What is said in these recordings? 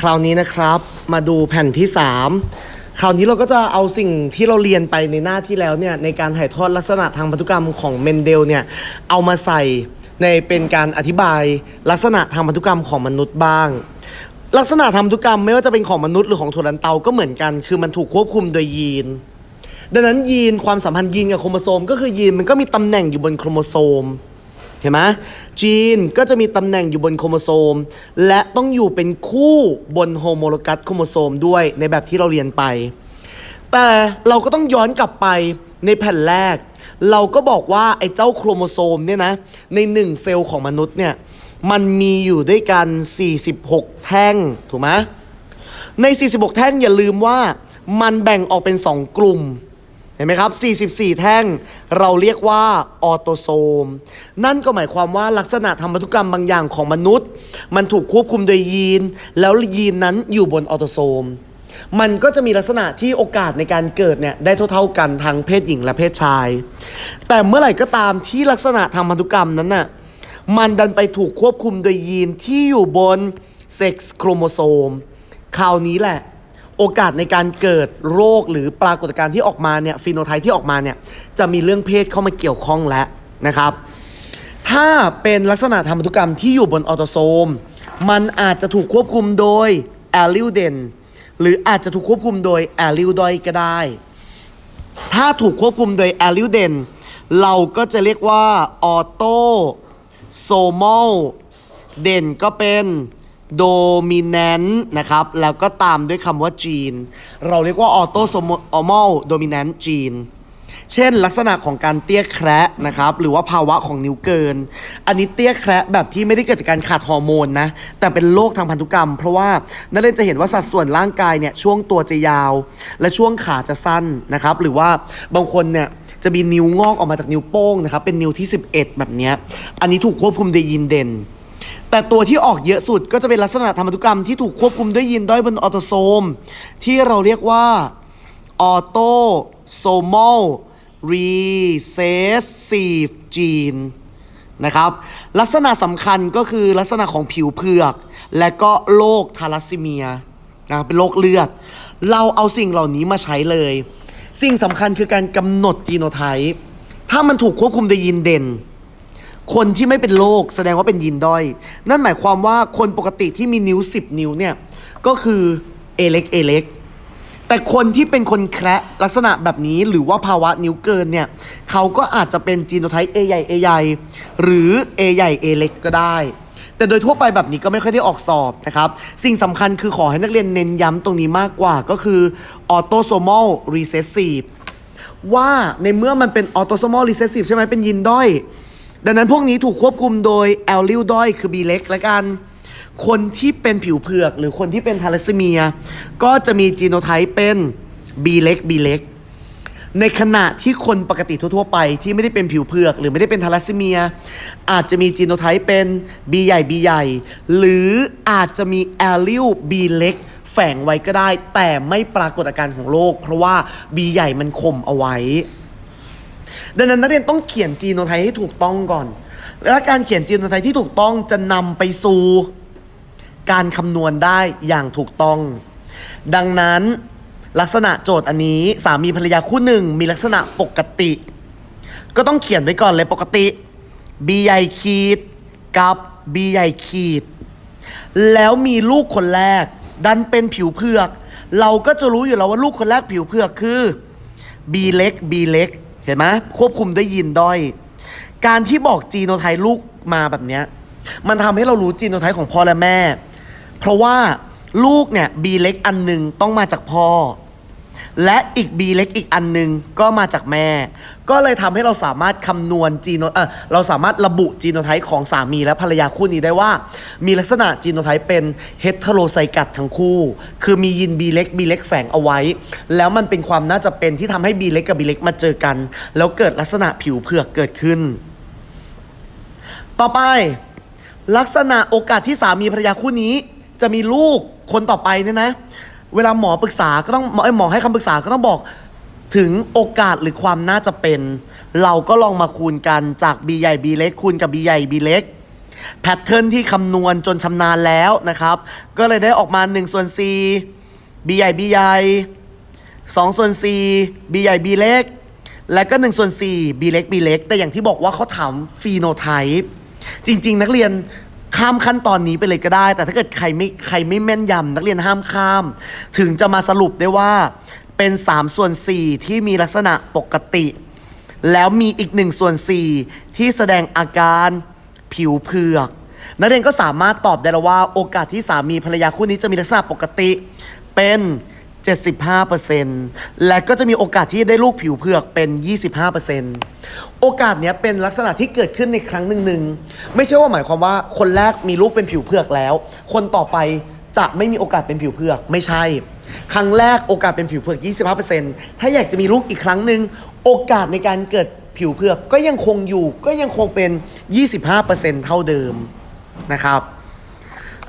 คราวนี้นะครับ มาดูแผ่นที่ 3 คราวนี้เราก็จะเอาสิ่งที่เราเรียนไปในหน้าที่แล้วเนี่ยในการถ่ายทอดลักษณะทางพันธุกรรมของเมนเดลเนี่ยเอามาใส่ในเป็นการอธิบายลักษณะทางพันธุกรรมของมนุษย์บ้าง ลักษณะทางพันธุกรรมไม่ว่าจะเป็นของมนุษย์หรือของถั่วลันเตาก็เหมือนกัน คือมันถูกควบคุมโดยยีน ดังนั้นยีนความสัมพันธ์ยีนกับโครโมโซม ก็คือยีนมันก็มีตำแหน่งอยู่บนโครโมโซม เห็นไหมจีนก็จะมีตำแหน่งอยู่บนโครโมโซม และต้องอยู่เป็นคู่บนโฮโมโลกัสโครโมโซมด้วยในแบบที่เราเรียนไป แต่เราก็ต้องย้อนกลับไปในแผ่นแรก เราก็บอกว่าไอ้เจ้าโครโมโซมเนี่ยนะในหนึ่งเซลล์ของมนุษย์เนี่ยมันมีอยู่ด้วยกัน 46 แท่ง ถูกไหมใน 46 แท่งอย่าลืมว่ามันแบ่งออกเป็น 2 กลุ่ม เห็นไหมครับ 44 แท่ง เราเรียกว่าออโตโซม นั่นก็หมายความว่าลักษณะทางพันธุกรรมบางอย่างของมนุษย์ มันถูกควบคุมโดยยีน แล้วยีนนั้นอยู่บนออโตโซม มันก็จะมีลักษณะที่โอกาสในการเกิดเนี่ยได้เท่าๆกันทั้งเพศหญิงและเพศชาย แต่เมื่อไหร่ก็ตามที่ลักษณะทางพันธุกรรมนั้นน่ะ มันดันไปถูกควบคุมโดยยีนที่อยู่บนเซ็กซ์โครโมโซม คราวนี้แหละ โอกาสในการเกิดโรคหรือปรากฏการณ์ที่ออกมาเนี่ยฟีโนไทป์ที่ออกมาเนี่ยจะมีเรื่องเพศเข้ามาเกี่ยวข้องแล้วนะครับ ถ้าเป็นลักษณะทางพันธุกรรมที่อยู่บนออโตโซม มันอาจจะถูกควบคุมโดยแอลลิลเดนหรืออาจจะถูกควบคุมโดยแอลลิลดอยก็ได้ ถ้าถูกควบคุมโดยแอลลิลเดนเราก็จะเรียกว่าออโตโซมอลเด่นก็เป็น โดมิแนนต์นะครับ แล้วก็ตามด้วยคำว่าจีนเราเรียกว่าออโตโซมอลโดมิแนนต์จีนเช่น ลักษณะของการเตี้ยแคระนะครับ หรือว่าภาวะของนิ้วเกิน อันนี้เตี้ยแคระแบบที่ไม่ได้เกิดจากการขาดฮอร์โมนนะ แต่เป็นโรคทางพันธุกรรม เพราะว่านักเรียนจะเห็นว่าสัดส่วนร่างกายเนี่ยช่วงตัวจะยาว และช่วงขาจะสั้นนะครับ หรือว่าบางคนเนี่ยจะมีนิ้วงอกออกมาจากนิ้วโป้งนะครับ เป็นนิ้วที่ 11 แบบนี้ อันนี้ถูกควบคุมโดยยีนเด่น แต่ตัวที่ออกเยอะสุดก็จะเป็นลักษณะทางพันธุกรรมที่ถูกควบคุมด้วยยีนด้อยบนออโตโซม ที่เราเรียกว่าออโตโซมอล recessive gene นะครับลักษณะสำคัญก็คือลักษณะของผิวเผือก และก็โรคทาลัสซีเมียนะครับเป็นโรคเลือด เราเอาสิ่งเหล่านี้มาใช้เลย สิ่งสำคัญคือการกำหนดจีโนไทป์ถ้ามันถูกควบคุมโดยยีนเด่น คนที่ไม่เป็นโรคแสดงว่าเป็นยีนด้อย นั่นหมายความว่าคนปกติที่มีนิ้ว 10 นิ้วเนี่ย ก็คือเอเล็กเอเล็กแต่คนที่เป็นคนแคระลักษณะแบบนี้หรือว่าภาวะนิ้วเกินเนี่ยเขาก็อาจจะเป็นจีโนไทป์ A ใหญ่ A ใหญ่หรือ A ใหญ่ A เล็กก็ได้ แต่โดยทั่วไปแบบนี้ก็ไม่ค่อยได้ออกสอบนะครับ สิ่งสำคัญคือขอให้นักเรียนเน้นย้ำตรงนี้มากกว่าก็คือออโตโซมอลรีเซสซีฟว่าในเมื่อมันเป็นออโตโซมอลรีเซสซีฟใช่ไหมเป็นยีนด้อย ดังนั้นพวกนี้ถูกควบคุมโดยแอลลิลด้อยคือ B เล็กและกัน คนที่เป็นผิวเผือกหรือคนที่เป็นทาลัสซีเมีย ก็จะมีจีโนไทป์เป็น B เล็ก B เล็กในขณะที่คนปกติทั่วๆไปที่ไม่ได้เป็นผิวเผือก หรือไม่ได้เป็นทาลัสซีเมีย อาจจะมีจีโนไทป์เป็น B ใหญ่ B ใหญ่ หรืออาจจะมีแอลลิล B เล็ก แฝงไว้ก็ได้ แต่ไม่ปรากฏอาการของโรคเพราะว่า B ใหญ่มันข่มเอาไว้ ดังนั้นนักเรียนต้องเขียนจีโนไทป์ให้ถูกต้องก่อน และการเขียนจีโนไทป์ที่ถูกต้องจะนำไปสู่การคำนวณได้อย่างถูกต้อง ดังนั้นลักษณะโจทย์อันนี้สามีภรรยาคู่หนึ่งมีลักษณะปกติ ก็ต้องเขียนไว้ก่อนเลยปกติ B ใหญ่ขีดกับ B ใหญ่ขีด แล้วมีลูกคนแรก ดันเป็นผิวเผือก เราก็จะรู้อยู่แล้วว่าลูกคนแรกผิวเผือกคือ B เล็ก B เล็ก เห็นไหมควบคุมได้ยินด้อย การที่บอกจีโนไทป์ลูกมาแบบเนี้ยมันทำให้เรารู้จีโนไทป์ของพ่อและแม่ เพราะว่าลูกเนี่ยบีเล็กอันหนึ่งต้องมาจากพ่อ และอีก B เล็กอีกอันหนึ่งก็มาจากแม่ ก็เลยทำให้เราสามารถคำนวณจีโนเออเราสามารถระบุจีโนไทป์ของสามีและภรรยาคู่นี้ได้ว่า มีลักษณะจีโนไทป์เป็นเฮตโรไซกัสทั้งคู่ คือมียีน B เล็ก B เล็กแฝงเอาไว้ แล้วมันเป็นความน่าจะเป็นที่ทำให้ B เล็กกับ B เล็กมาเจอกัน แล้วเกิดลักษณะผิวเผือกเกิดขึ้น ต่อไป ลักษณะโอกาสที่สามีภรรยาคู่นี้ จะมีลูกคนต่อไปเนี่ยนะ เวลาหมอปรึกษาก็ต้องหมอหมอให้คำปรึกษาก็ต้องบอกถึงโอกาสหรือความน่าจะเป็น เราก็ลองมาคูณกันจาก B ใหญ่ B เล็กคูณกับ B ใหญ่ B เล็กแพทเทิร์นที่คำนวณจนชำนาญแล้วนะครับ ก็เลยได้ออกมา1ส่วน4 b ใหญ่ b ใหญ่2ส่วน4 b ใหญ่ b เล็กและก็1ส่วน4 b เล็ก b เล็กแต่อย่างที่บอกว่าเขาถามฟีโนไทป์จริง ๆ นักเรียน ข้ามขั้นตอนนี้ไปเลยก็ได้ แต่ถ้าเกิดใครไม่ใครไม่แม่นยำนักเรียนห้ามข้าม ถึงจะมาสรุปได้ว่าเป็น 3 ส่วน 4 ที่มีลักษณะปกติ แล้วมีอีก 1 ส่วน 4 ที่แสดงอาการผิวเผือก นักเรียนก็สามารถตอบได้แล้วว่า โอกาสที่สามีภรรยาคู่นี้จะมีลักษณะปกติเป็น 75%และก็จะมีโอกาสที่ได้ลูกผิวเผือกเป็น 25%โอกาสเนี้ยเป็นลักษณะที่เกิดขึ้นในครั้งหนึ่งหนึ่งไม่ใช่ว่าหมายความว่าคนแรกมีลูกเป็นผิวเผือกแล้ว คนต่อไปจะไม่มีโอกาสเป็นผิวเผือกไม่ใช่ ครั้งแรกโอกาสเป็นผิวเผือก 25%ถ้าอยากจะมีลูกอีกครั้งหนึ่งโอกาสในการเกิดผิวเผือกก็ยังคงอยู่ก็ยังคงเป็น 25%เท่าเดิมนะครับ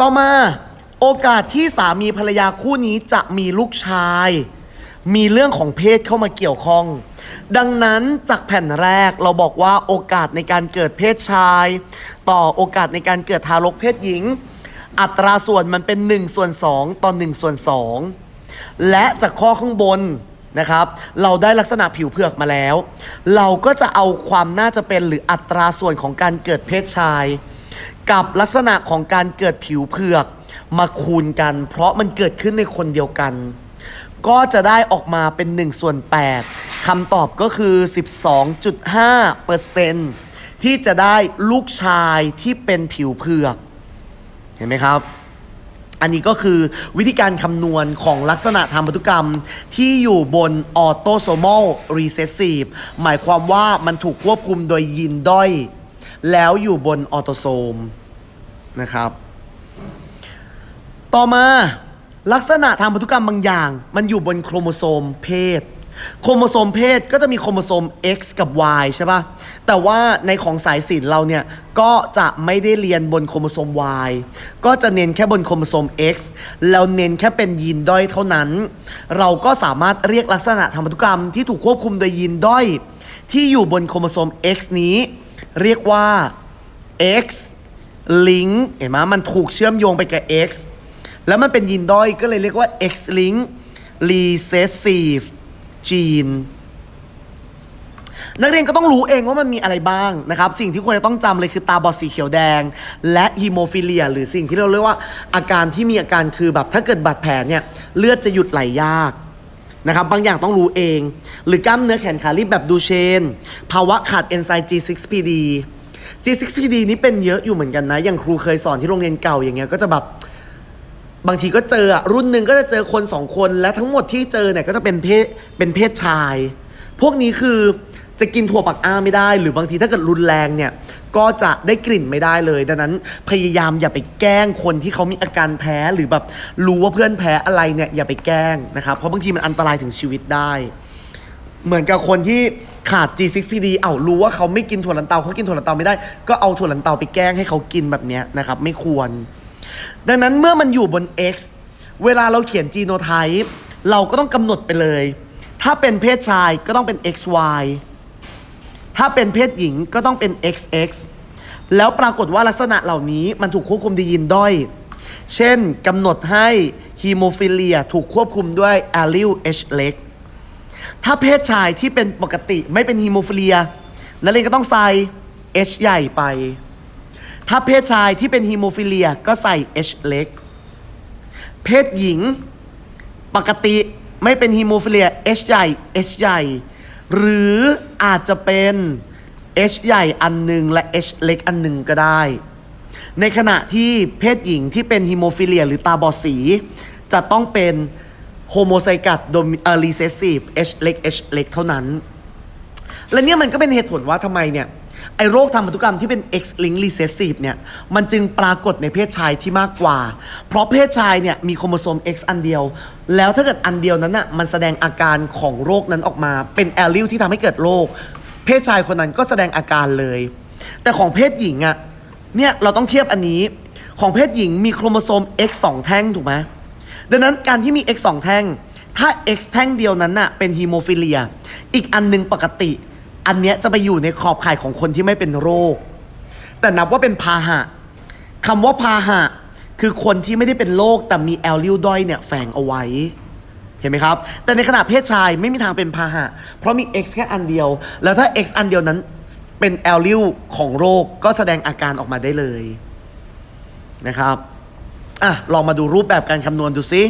ต่อมา โอกาสที่สามีภรรยาคู่นี้จะมีลูกชาย มีเรื่องของเพศเข้ามาเกี่ยวข้อง ดังนั้นจากแผ่นแรกเราบอกว่าโอกาสในการเกิดเพศชาย ต่อโอกาสในการเกิดทารกเพศหญิง อัตราส่วนมันเป็น1ส่วน2ต่อ1ส่วน2และจากข้อข้างบนนะครับ เราได้ลักษณะผิวเผือกมาแล้ว เราก็จะเอาความน่าจะเป็นหรืออัตราส่วนของการเกิดเพศชาย กับลักษณะของการเกิดผิวเผือก มาคูณกัน เพราะมันเกิดขึ้นในคนเดียวกัน ก็จะได้ออกมาเป็น1ส่วน8คำตอบก็คือ 12.5เปอร์เซนที่จะได้ลูกชายที่เป็นผิวเผือก เห็นไหมครับ อันนี้ก็คือวิธีการคำนวณของลักษณะทางพันธุกรรมที่อยู่บนออโตโซม a l recessive หมายความว่ามันถูกควบคุมโดยยีนด้อย แล้วอยู่บนออโตโซมนะครับ ต่อมาลักษณะทางพันธุกรรมบางอย่าง มันอยู่บนโครโมโซมเพศ โครโมโซมเพศก็จะมีโครโมโซม X กับ Y ใช่ปะแต่ว่าในของสายสินเราเนี่ย ก็จะไม่ได้เรียนบนโครโมโซม Y ก็จะเน้นแค่บนโครโมโซม X แล้วเน้นแค่เป็นยีนด้อยเท่านั้น เราก็สามารถเรียกลักษณะทางพันธุกรรมที่ถูกควบคุมโดยยีนด้อย ที่อยู่บนโครโมโซม X นี้ เรียกว่า X link เห็นไหมมันถูกเชื่อมโยงไปกับ X แล้วมันเป็นยีนด้อยก็เลยเรียกว่า X link recessive gene นักเรียนก็ต้องรู้เองว่ามันมีอะไรบ้างนะครับ สิ่งที่ควรจะต้องจำเลยคือตาบอดสีเขียวแดง และฮีโมฟิเลีย หรือสิ่งที่เราเรียกว่าอาการที่มีอาการคือแบบถ้าเกิดบาดแผลเนี่ยเลือดจะหยุดไหลยากนะครับบางอย่างต้องรู้เอง หรือกล้ามเนื้อแขนขารีบแบบดูเชน ภาวะขาดเอนไซม์ G6PD G6PD นี้เป็นเยอะอยู่เหมือนกันนะ อย่างครูเคยสอนที่โรงเรียนเก่าอย่างเงี้ยก็จะแบบ บางทีก็เจออะรุ่นหนึ่งก็จะเจอคนสองคนและทั้งหมดที่เจอเนี่ยก็จะเป็นเพศเป็นเพศชาย พวกนี้คือจะกินถั่วปักอ้าไม่ได้ หรือบางทีถ้าเกิดรุนแรงเนี่ยก็จะได้กลิ่นไม่ได้เลย ดังนั้นพยายามอย่าไปแกล้งคนที่เขามีอาการแพ้หรือแบบรู้ว่าเพื่อนแพ้อะไรเนี่ยอย่าไปแกล้งนะครับเพราะบางทีมันอันตรายถึงชีวิตได้ เหมือนกับคนที่ขาด G6PD เอ้ารู้ว่าเขาไม่กินถั่วลันเตาเขากินถั่วลันเตาไม่ได้ ก็เอาถั่วลันเตาไปแกล้งให้เขากินแบบเนี้ยนะครับ ไม่ควร ดังนั้นเมื่อมันอยู่บน X เวลาเราเขียน genotype เราก็ต้องกำหนดไปเลย ถ้าเป็นเพศชายก็ต้องเป็น XY ถ้าเป็นเพศหญิงก็ต้องเป็น XX แล้วปรากฏว่าลักษณะเหล่านี้มันถูกควบคุมด้วยยีนด้อย เช่นกำหนดให้ฮีโมฟิเลียถูกควบคุมด้วย allele H เล็กถ้าเพศชายที่เป็นปกติไม่เป็นฮีโมฟิเลียนักเรียนก็ต้องใส่ H ใหญ่ไป ถ้าเพศชายที่เป็นฮีโมฟิเลียก็ใส่ H เล็ก เพศหญิงปกติไม่เป็นฮีโมฟิเลีย H ใหญ่ H ใหญ่ หรืออาจจะเป็น H ใหญ่อันหนึ่งและ H เล็กอันหนึ่งก็ได้ ในขณะที่เพศหญิงที่เป็นฮีโมฟิเลีย หรือตาบอดสี จะต้องเป็นโฮโมไซกัสโดมิเออรีเซสซีฟ H เล็ก H เล็กเท่านั้น และเนี่ยมันก็เป็นเหตุผลว่าทำไมเนี่ย ไอโรคทางพันธุกรรมที่เป็น X link recessive เนี่ย มันจึงปรากฏในเพศชายที่มากกว่า เพราะเพศชายเนี่ยมีโครโมโซม X อันเดียว แล้วถ้าเกิดอันเดียวนั้นน่ะ มันแสดงอาการของโรคนั้นออกมา เป็นแอลลิลที่ทำให้เกิดโรค เพศชายคนนั้นก็แสดงอาการเลย แต่ของเพศหญิงอะเนี่ยเราต้องเทียบอันนี้ ของเพศหญิงมีโครโมโซม X สองแท่งถูกไหมดังนั้นการที่มี X 2 แท่ง ถ้า X แท่งเดียวนั้นน่ะเป็นฮีโมฟิเลีย อีกอันหนึงปกติ อันเนี้ยจะไปอยู่ในขอบข่ายของคนที่ไม่เป็นโรค แต่นับว่าเป็นพาหะคำว่าพาหะ คือคนที่ไม่ได้เป็นโรคแต่มีแอลลิวด้อยเนี่ยแฝงเอาไว้เห็นไหมครับ แต่ในขณะเพศชายไม่มีทางเป็นพาหะ เพราะมี X แค่อันเดียว แล้วถ้า X อันเดียวนั้นเป็นแอลลิวของโรคก็แสดงอาการออกมาได้เลยนะครับ อะ ลองมาดูรูปแบบการคำนวณดูซิ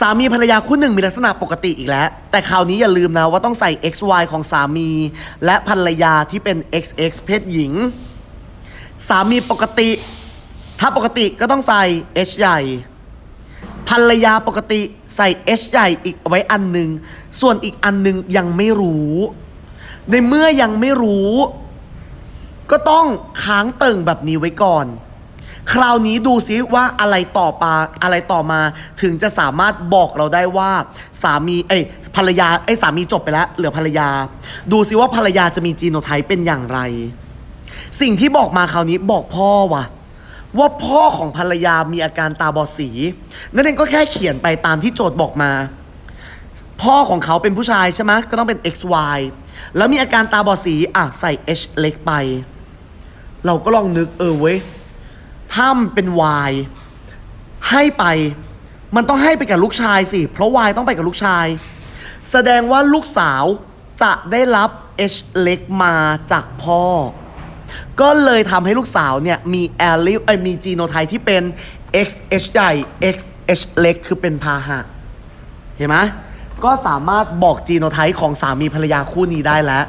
สามีภรรยาคู่หนึ่งมีลักษณะปกติอีกแล้ว แต่คราวนี้อย่าลืมนะว่าต้องใส่ XY ของสามี และภรรยาที่เป็น XX เพศหญิง สามีปกติ ถ้าปกติก็ต้องใส่ H ใหญ่ ภรรยาปกติใส่ H ใหญ่อีกไว้อันหนึ่งส่วนอีกอันหนึ่งยังไม่รู้ ในเมื่อยังไม่รู้ ก็ต้องค้างเติ่งแบบนี้ไว้ก่อน คราวนี้ดูซิว่าอะไรต่อปาอะไรต่อมา ถึงจะสามารถบอกเราได้ว่า สามีเอ้ยภรรยาเอ้ยสามีจบไปแล้วเหลือภรรยา ดูซิว่าภรรยาจะมีจีโนไทป์เป็นอย่างไร สิ่งที่บอกมาคราวนี้บอกพ่อว่ะว่าพ่อของภรรยามีอาการตาบอดสี นั่นเองก็แค่เขียนไปตามที่โจทย์บอกมา พ่อของเขาเป็นผู้ชายใช่ไหมก็ต้องเป็น XY แล้วมีอาการตาบอดสี อะ ใส่ H เล็กไป เราก็ลองนึกเออเว้ย ถ้ามันเป็น Y ให้ไปมันต้องให้ไปกับลูกชายสิ เพราะ Y ต้องไปกับลูกชาย แสดงว่าลูกสาวจะได้รับ H เล็กมาจากพ่อ ก็เลยทำให้ลูกสาวเนี่ย มีแอลลิเอมีจีโนไทป์ที่เป็น XH ใหญ่ XH เล็กคือเป็นพาหะ เห็นไหมก็สามารถบอกจีโนไทป์ของสามีภรรยาคู่นี้ได้แล้ว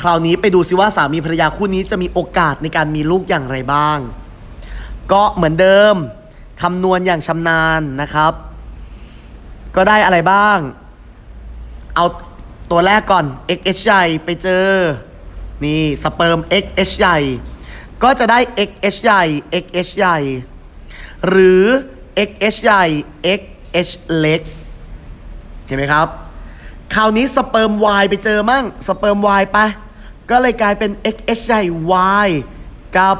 คราวนี้ไปดูซิว่าสามีภรรยาคู่นี้จะมีโอกาสในการมีลูกอย่างไรบ้าง ก็เหมือนเดิมคำนวณอย่างชำนาญนะครับ ก็ได้อะไรบ้าง เอาตัวแรกก่อน XH ใหญ่ไปเจอ นี่สเปิร์ม XH ใหญ่ ก็จะได้ XH ใหญ่ XH ใหญ่ หรือ XH ใหญ่ XH เล็ก เห็นไหมครับ คราวนี้สเปิร์ม Y ไปเจอมั่งสเปิร์ม Y ไปก็เลยกลายเป็น XH ใหญ่ Y กับ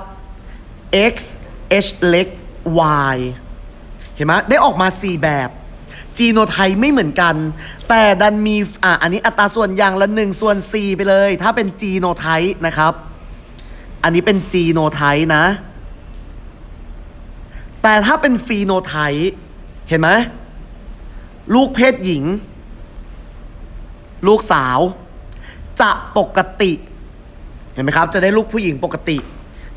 XH เล็ก Y เห็นไหมได้ออกมา 4 แบบ จีโนไทป์ไม่เหมือนกัน แต่ดันมีอะอันนี้อัตราส่วนอย่างละ 1 ส่วน 4 ไปเลย ถ้าเป็นจีโนไทป์นะครับ อันนี้เป็นจีโนไทป์นะ แต่ถ้าเป็นฟีโนไทป์เห็นไหมลูกเพศหญิง ลูกสาว จะปกติ เห็นไหมครับ จะได้ลูกผู้หญิงปกติ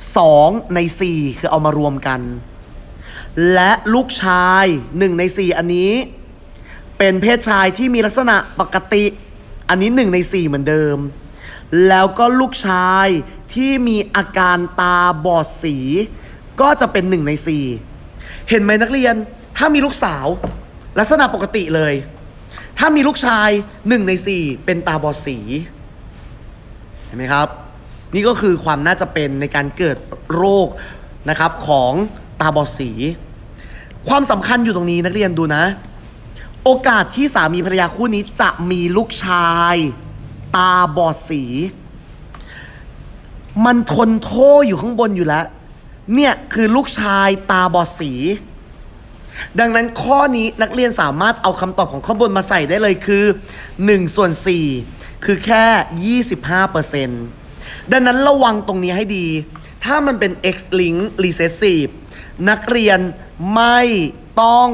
2 ใน 4 คือเอามารวมกัน และลูกชาย 1 ใน 4 อันนี้ เป็นเพศชายที่มีลักษณะปกติ อันนี้ 1 ใน 4 เหมือนเดิม แล้วก็ลูกชายที่มีอาการตาบอดสี ก็จะเป็น 1 ใน 4 เห็นไหมนักเรียน ถ้ามีลูกสาว ลักษณะปกติเลย ถ้ามีลูกชาย1ใน4เป็นตาบอดสี เห็นไหมครับ นี่ก็คือความน่าจะเป็นในการเกิดโรคนะครับของตาบอดสี ความสำคัญอยู่ตรงนี้นักเรียนดูนะ โอกาสที่สามีภรรยาคู่นี้จะมีลูกชาย ตาบอดสี มันทนโทษอยู่ข้างบนอยู่แล้ว เนี่ยคือลูกชายตาบอดสี ดังนั้นข้อนี้นักเรียนสามารถเอาคำตอบของข้อบนมาใส่ได้เลยคือ1ส่วน4คือแค่ 25%ดังนั้นระวังตรงนี้ให้ดี ถ้ามันเป็น X link recessive นักเรียนไม่ต้อง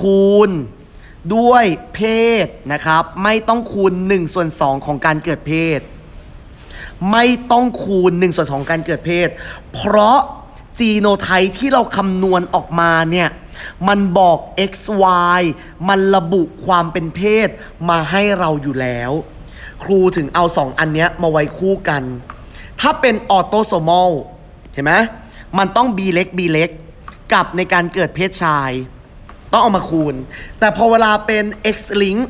คูณด้วยเพศนะครับ ไม่ต้องคูณ1ส่วน2ของการเกิดเพศ ไม่ต้องคูณ1ส่วน2การเกิดเพศ เพราะจีโนไทป์ที่เราคำนวณออกมาเนี่ย มันบอก XY มันระบุความเป็นเพศมาให้เราอยู่แล้ว ครูถึงเอา2อันเนี้ยมาไว้คู่กัน ถ้าเป็นออโตโซมอลเห็นไหมมันต้อง B เล็ก B เล็กกับในการเกิดเพศชาย ต้องเอามาคูณ แต่พอเวลาเป็น X link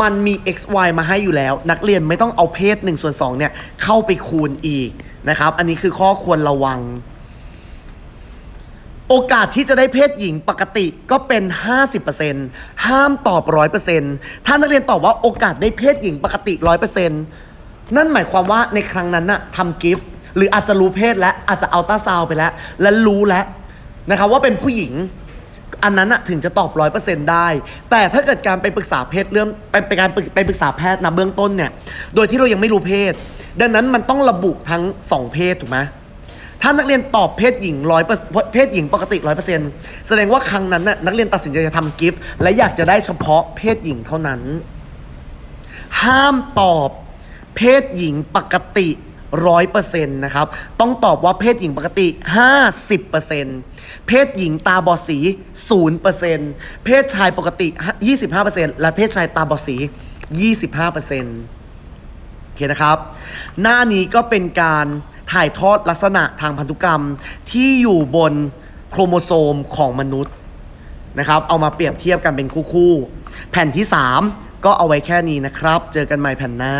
มันมี XY มาให้อยู่แล้ว นักเรียนไม่ต้องเอาเพศ1ส่วน2เนี่ยเข้าไปคูณอีกนะครับ อันนี้คือข้อควรระวัง โอกาสที่จะได้เพศหญิงปกติก็เป็น 50%ห้ามตอบ 100%ถ้านักเรียนตอบว่าโอกาสได้เพศหญิงปกติ 100%นั่นหมายความว่าในครั้งนั้นน่ะทำกิฟต์หรืออาจจะรู้เพศแล้วอาจจะเอาต้าซาวไปแล้ว และรู้แล้วนะครับว่าเป็นผู้หญิงอันนั้นอะถึงจะตอบร้อยเปอร์เซ็นต์ได้ แต่ถ้าเกิดการไปปรึกษาเพศเรื่องไปไปการไปปรึกษาแพทย์นะเบื้องต้นเนี่ย โดยที่เรายังไม่รู้เพศ ดังนั้นมันต้องระบุทั้งสองเพศถูกไหม ถ้านักเรียนตอบเพศหญิงร้อยเพศหญิงปกติร้อยเปอร์เซ็นต์แสดงว่าครั้งนั้นน่ะนักเรียนตัดสินใจจะทำกิฟต์และอยากจะได้เฉพาะเพศหญิงเท่านั้น ห้ามตอบเพศหญิงปกติร้อยเปอร์เซ็นต์นะครับ ต้องตอบว่าเพศหญิงปกติ50%เซ็นต์เพศหญิงตาบอดสี0%เซ็นต์เพศชายปกติ25%และเพศชายตาบอดสี25%โอเคนะครับ หน้านี้ก็เป็นการ ถ่ายทอดลักษณะทางพันธุกรรมที่อยู่บนโครโมโซมของมนุษย์นะครับ เอามาเปรียบเทียบกันเป็นคู่ๆ แผ่นที่ 3 ก็เอาไว้แค่นี้นะครับ เจอกันใหม่แผ่นหน้า